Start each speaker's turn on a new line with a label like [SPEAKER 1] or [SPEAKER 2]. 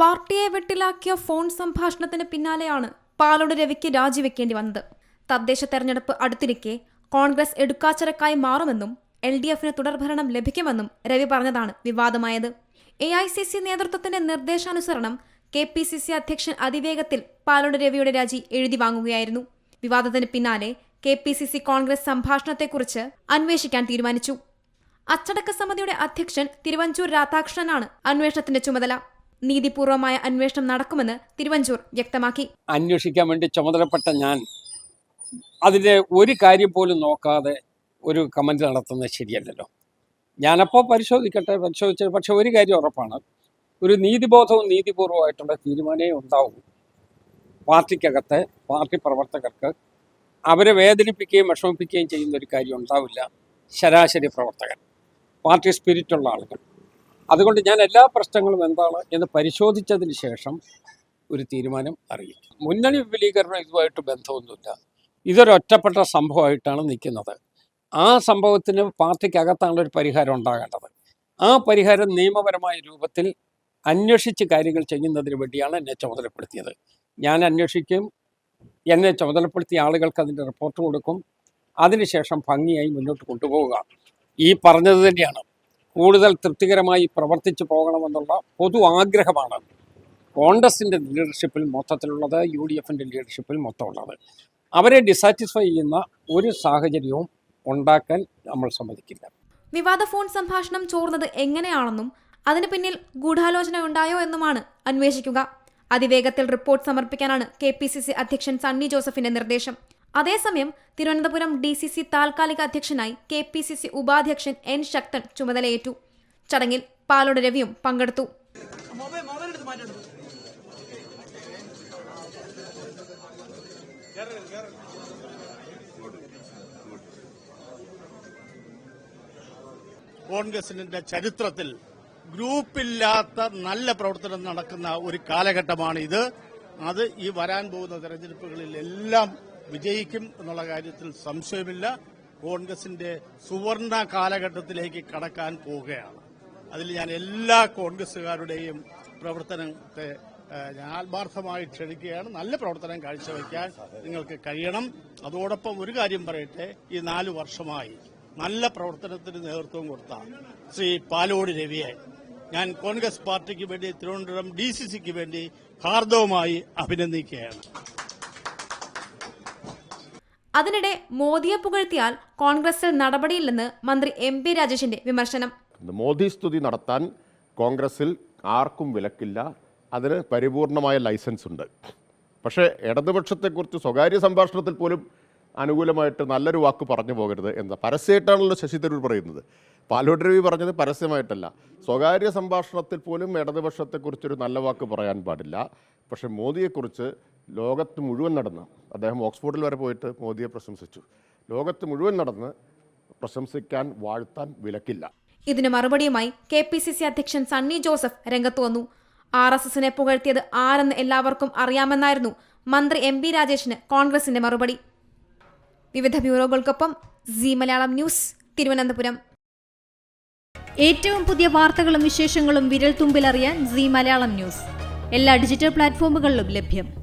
[SPEAKER 1] പാർട്ടിയെ വെട്ടിലാക്കിയ ഫോൺ സംഭാഷണത്തിന് പിന്നാലെയാണ് പാലോട് രവിക്ക് രാജിവെക്കേണ്ടി വന്നത്. തദ്ദേശ തെരഞ്ഞെടുപ്പ് അടുത്തിരിക്കെ കോൺഗ്രസ് എടുക്കാച്ചരക്കായി മാറുമെന്നും എൽ ഡി എഫിന് തുടർഭരണം ലഭിക്കുമെന്നും രവി പറഞ്ഞതാണ് വിവാദമായത്. എ ഐ സി സി നേതൃത്വത്തിന്റെ നിർദ്ദേശാനുസരണം കെ പി സി സി അധ്യക്ഷൻ അതിവേഗത്തിൽ പാലോട് രവിയുടെ രാജി എഴുതി വാങ്ങുകയായിരുന്നു. വിവാദത്തിന് പിന്നാലെ K P C C Congress സംഭാഷണത്തെക്കുറിച്ച് അന്വേഷിക്കാൻ തീരുമാനിച്ചു. അച്ചടക്ക സമിതിയുടെ അധ്യക്ഷൻ തിരുവഞ്ചൂർ രാധാകൃഷ്ണനാണ് അന്വേഷണത്തിന്റെ ചുമതല. നീതിപൂർവമായ അന്വേഷണം നടക്കുമെന്ന് തിരുവഞ്ചൂർ വ്യക്തമാക്കി.
[SPEAKER 2] അന്വേഷിക്കാൻ വേണ്ടി ചുമതലപ്പെട്ട ഞാൻ അതിന്റെ ഒരു കാര്യം പോലും നോക്കാതെ ഒരു കമന്റ് നടത്തുന്നത് ശരിയല്ലല്ലോ. ഞാനപ്പോൾ പരിശോധിക്കട്ടെ പരിശോധിച്ച പക്ഷെ ഒരു കാര്യം ഉറപ്പാണ്. ഒരു നീതിബോധവും നീതിപൂർവമായിട്ടുള്ള തീരുമാനമേ ഉണ്ടാവൂ. പാർട്ടിക്കകത്ത് പാർട്ടി പ്രവർത്തകർക്ക് അവരെ വേദനിപ്പിക്കുകയും വിഷമിപ്പിക്കുകയും ചെയ്യുന്ന ഒരു കാര്യം ഉണ്ടാവില്ല. ശരാശരി പ്രവർത്തകൻ പാർട്ടി സ്പിരിറ്റുള്ള ആളുകൾ. അതുകൊണ്ട് ഞാൻ എല്ലാ പ്രശ്നങ്ങളും എന്താണ് എന്ന് പരിശോധിച്ചതിന് ശേഷം ഒരു തീരുമാനം അറിയിക്കും. മുന്നണി വിപുലീകരണം ഇതുമായിട്ട് ബന്ധമൊന്നുമില്ല. ഇതൊരൊറ്റപ്പെട്ട സംഭവമായിട്ടാണ് നിൽക്കുന്നത്. ആ സംഭവത്തിന് പാർട്ടിക്കകത്താണ് ഒരു പരിഹാരം ഉണ്ടാകേണ്ടത്. ആ പരിഹാരം നിയമപരമായ രൂപത്തിൽ അന്വേഷിച്ച് കാര്യങ്ങൾ ചെയ്യുന്നതിന് വേണ്ടിയാണ് എന്നെ ചുമതലപ്പെടുത്തിയത്. ഞാൻ അന്വേഷിക്കും എന്നെ ചുമതലപ്പെടുത്തിയ ആളുകൾക്ക് അതിന്റെ റിപ്പോർട്ട് കൊടുക്കും. അതിനുശേഷം ഭംഗിയായി മുന്നോട്ട് കൊണ്ടുപോവുക. ഈ പറഞ്ഞത് തന്നെയാണ്. കൂടുതൽ തൃപ്തികരമായി പ്രവർത്തിച്ചു പോകണമെന്നുള്ള പൊതു ആഗ്രഹമാണ് കോൺഗ്രസിന്റെ ലീഡർഷിപ്പിൽ മൊത്തത്തിലുള്ളത് യു ഡി എഫിന്റെ ലീഡർഷിപ്പിൽ മൊത്തമുള്ളത്. അവരെ ഡിസാറ്റിസ്ഫൈ ചെയ്യുന്ന ഒരു സാഹചര്യവും ഉണ്ടാക്കാൻ നമ്മൾ സമ്മതിക്കില്ല.
[SPEAKER 1] വിവാദ ഫോൺ സംഭാഷണം ചോർന്നത് എങ്ങനെയാണെന്നും അതിന് പിന്നിൽ ഗൂഢാലോചന ഉണ്ടായോ എന്നുമാണ് അന്വേഷിക്കുക. അതിവേഗത്തിൽ റിപ്പോർട്ട് സമർപ്പിക്കാനാണ് കെ അധ്യക്ഷൻ സണ്ണി ജോസഫിന്റെ നിർദ്ദേശം. അതേസമയം തിരുവനന്തപുരം ഡി സി സി താൽക്കാലിക അധ്യക്ഷനായി കെ പി സി സി ഉപാധ്യക്ഷൻ എൻ ശക്തൻ ചുമതലയേറ്റു. ചടങ്ങിൽ പാലോട് രവിയും പങ്കെടുത്തു.
[SPEAKER 3] കോൺഗ്രസിന്റെ ചരിത്രത്തിൽ ഗ്രൂപ്പില്ലാത്ത നല്ല പ്രവർത്തനം നടക്കുന്ന ഒരു കാലഘട്ടമാണ് ഇത് അത് ഈ വരാൻ പോകുന്ന തെരഞ്ഞെടുപ്പുകളിൽ എല്ലാം വിജയിക്കും എന്നുള്ള കാര്യത്തിൽ സംശയമില്ല. കോൺഗ്രസിന്റെ സുവർണ കാലഘട്ടത്തിലേക്ക് കടക്കാൻ പോവുകയാണ്. അതിൽ ഞാൻ എല്ലാ കോൺഗ്രസുകാരുടെയും പ്രവർത്തനത്തെ ഞാൻ ആത്മാർത്ഥമായി ക്ഷണിക്കുകയാണ്. നല്ല പ്രവർത്തനം കാഴ്ചവെക്കാൻ നിങ്ങൾക്ക് കഴിയണം. അതോടൊപ്പം ഒരു കാര്യം പറയട്ടെ. ഈ നാല് വർഷമായി നല്ല പ്രവർത്തനത്തിന് നേതൃത്വം കൊടുത്ത ശ്രീ പാലോട് രവിയെ ഞാൻ കോൺഗ്രസ് പാർട്ടിക്ക് വേണ്ടി തിരുവനന്തപുരം ഡി സി സിക്ക് വേണ്ടി ഹാർദവമായി അഭിനന്ദിക്കുകയാണ്.
[SPEAKER 1] അതിനിടെ മോദിയെ പുകഴ്ത്തിയാൽ കോൺഗ്രസിൽ നടപടിയില്ലെന്ന് മന്ത്രി എം പി രാജേഷിന്റെ വിമർശനം.
[SPEAKER 4] മോദി സ്തുതി നടത്താൻ കോൺഗ്രസിൽ ആർക്കും വിലക്കില്ല. അതിന് പരിപൂർണമായ ലൈസൻസ് ഉണ്ട്. പക്ഷേ ഇടതുപക്ഷത്തെക്കുറിച്ച് സ്വകാര്യ സംഭാഷണത്തിൽ പോലും അനുകൂലമായിട്ട് നല്ലൊരു വാക്ക് പറഞ്ഞു പോകരുത് എന്ന്. പരസ്യമായിട്ടാണല്ലോ ശശി തരൂർ പറയുന്നത്. പാലോട് രവി പറഞ്ഞത് പരസ്യമായിട്ടല്ല. സ്വകാര്യ സംഭാഷണത്തിൽ പോലും ഇടതുപക്ഷത്തെക്കുറിച്ചൊരു നല്ല വാക്ക് പറയാൻ പാടില്ല. പക്ഷേ മോദിയെക്കുറിച്ച് ലോകത്ത് മുഴുവൻ നടന്ന് അദ്ദേഹം ഓക്സ്ഫോർഡിൽ വരെ പോയിട്ട് മോദിയെ പ്രശംസിച്ചു. ലോകത്ത് മുഴുവൻ നടന്ന് പ്രശംസിക്കാൻ വാഴ്ത്താൻ വിലക്കില്ല.
[SPEAKER 1] ഇതിന് മറുപടിയുമായി കെ പി സി സി അധ്യക്ഷൻ സണ്ണി ജോസഫ് രംഗത്ത് വന്നു. ആർ എസ് എസിനെ പുകഴ്ത്തിയത് ആരെന്ന് എല്ലാവർക്കും അറിയാമെന്നായിരുന്നു മന്ത്രി എം പി രാജേഷിന് കോൺഗ്രസിന്റെ മറുപടി. വിവിധ ബ്യൂറോകൾക്കൊപ്പം സി മലയാളം ന്യൂസ് തിരുവനന്തപുരം.
[SPEAKER 5] ഏറ്റവും പുതിയ വാർത്തകളും വിശേഷങ്ങളും വിരൽ തുമ്പിലറിയാൻ സി മലയാളം ന്യൂസ്. എല്ലാ ഡിജിറ്റൽ പ്ലാറ്റ്ഫോമുകളിലും ലഭ്യം.